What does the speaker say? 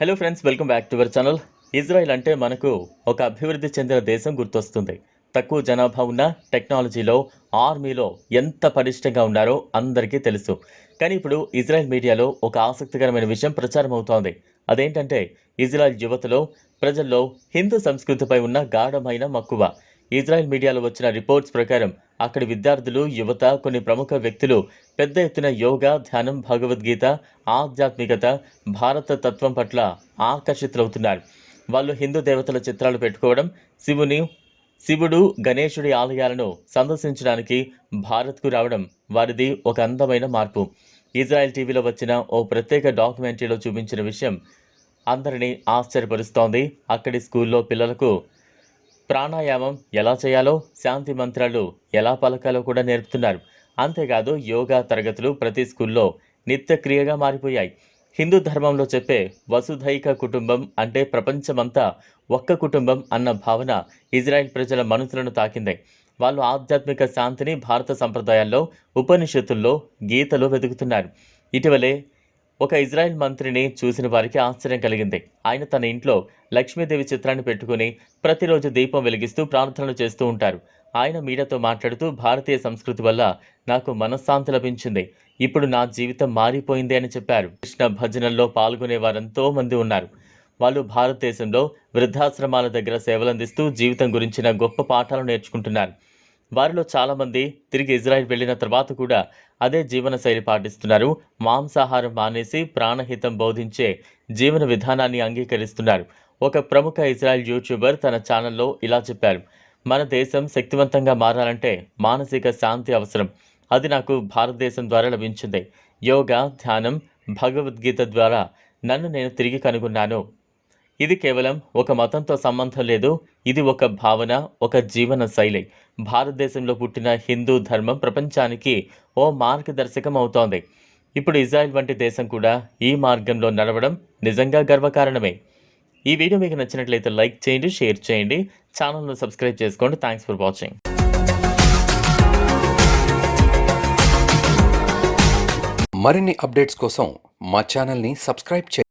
Hello friends welcome back to our channel Israel అంటే మనకు ఒక అభివృద్ధి చెందిన దేశం గుర్తొస్తుంది. తక్కువ జనాభా ఉన్న టెక్నాలజీలో ఆర్మీలో ఎంత పటిష్టంగా ఉన్నారో అందరికీ తెలుసు. కానీ ఇప్పుడు ఇజ్రాయెల్ మీడియాలో ఒక ఆసక్తికరమైన విషయం ప్రచారం అవుతోంది. అదేంటంటే ఇజ్రాయెల్ యువతలో ప్రజల్లో హిందూ సంస్కృతిపై ఉన్న గాఢమైన మక్కువ. ఇజ్రాయెల్ మీడియాలో వచ్చిన రిపోర్ట్స్ ప్రకారం అక్కడి విద్యార్థులు యువత కొన్ని ప్రముఖ వ్యక్తులు పెద్ద ఎత్తున యోగా ధ్యానం భగవద్గీత ఆధ్యాత్మికత భారత తత్వం పట్ల ఆకర్షితులవుతున్నారు. వాళ్ళు హిందూ దేవతల చిత్రాలు పెట్టుకోవడం శివుని శివుడు గణేశుడి ఆలయాలను సందర్శించడానికి భారత్కు రావడం వారిది ఒక అందమైన మార్పు. ఇజ్రాయెల్ టీవీలో వచ్చిన ఓ ప్రత్యేక డాక్యుమెంటరీలో చూపించిన విషయం అందరినీ ఆశ్చర్యపరుస్తోంది. అక్కడి స్కూల్లో పిల్లలకు ప్రాణాయామం ఎలా చేయాలో శాంతి మంత్రాలు ఎలా పలకాలో కూడా నేర్పుతున్నారు. అంతేకాదు యోగా తరగతులు ప్రతి స్కూల్లో నిత్యక్రియగా మారిపోయాయి. హిందూ ధర్మంలో చెప్పే వసుధైక కుటుంబం అంటే ప్రపంచమంతా ఒక్క కుటుంబం అన్న భావన ఇజ్రాయెల్ ప్రజల మనసులను తాకింది. వాళ్ళు ఆధ్యాత్మిక శాంతిని భారత సంప్రదాయాల్లో ఉపనిషత్తుల్లో గీతలో వెతుకుతున్నారు. ఇటీవలే ఒక ఇజ్రాయెల్ మంత్రిని చూసిన వారికి ఆశ్చర్యం కలిగింది. ఆయన తన ఇంట్లో లక్ష్మీదేవి చిత్రాన్ని పెట్టుకుని ప్రతిరోజు దీపం వెలిగిస్తూ ప్రార్థనలు చేస్తూ ఉంటారు. ఆయన మీడియాతో మాట్లాడుతూ భారతీయ సంస్కృతి వల్ల నాకు మనశ్శాంతి లభించింది. ఇప్పుడు నా జీవితం మారిపోయింది అని చెప్పారు. కృష్ణ భజనల్లో పాల్గొనే వారెంతో మంది ఉన్నారు. వాళ్ళు భారతదేశంలో వృద్ధాశ్రమాల దగ్గర సేవలందిస్తూ జీవితం గురించిన గొప్ప పాఠాలు నేర్చుకుంటున్నారు. వారిలో చాలామంది తిరిగి ఇజ్రాయెల్ వెళ్ళిన తర్వాత కూడా అదే జీవన శైలి పాటిస్తున్నారు. మాంసాహారం మానేసి ప్రాణహితం బోధించే జీవన విధానాన్ని అంగీకరిస్తున్నారు. ఒక ప్రముఖ ఇజ్రాయెల్ యూట్యూబర్ తన ఛానల్లో ఇలా చెప్పారు. మన దేశం శక్తివంతంగా మారాలంటే మానసిక శాంతి అవసరం. అది నాకు భారతదేశం ద్వారా లభించింది. యోగా ధ్యానం భగవద్గీత ద్వారా నన్ను నేను తిరిగి కనుగొన్నాను. ఇది కేవలం ఒక మతంతో సంబంధం లేదు. ఇది ఒక భావన ఒక జీవన శైలి. భారతదేశంలో పుట్టిన హిందూ ధర్మం ప్రపంచానికి ఓ మార్గదర్శకం అవుతోంది. ఇప్పుడు ఇజ్రాయెల్ వంటి దేశం కూడా ఈ మార్గంలో నడవడం నిజంగా గర్వకారణమే. ఈ వీడియో మీకు నచ్చినట్లయితే లైక్ చేయండి షేర్ చేయండి. ఛానల్ను సబ్స్క్రైబ్ చేసుకోండి. Thanks for watching. మరిన్ని అప్డేట్స్ కోసం మా ఛానల్ని సబ్స్క్రైబ్ చేయండి.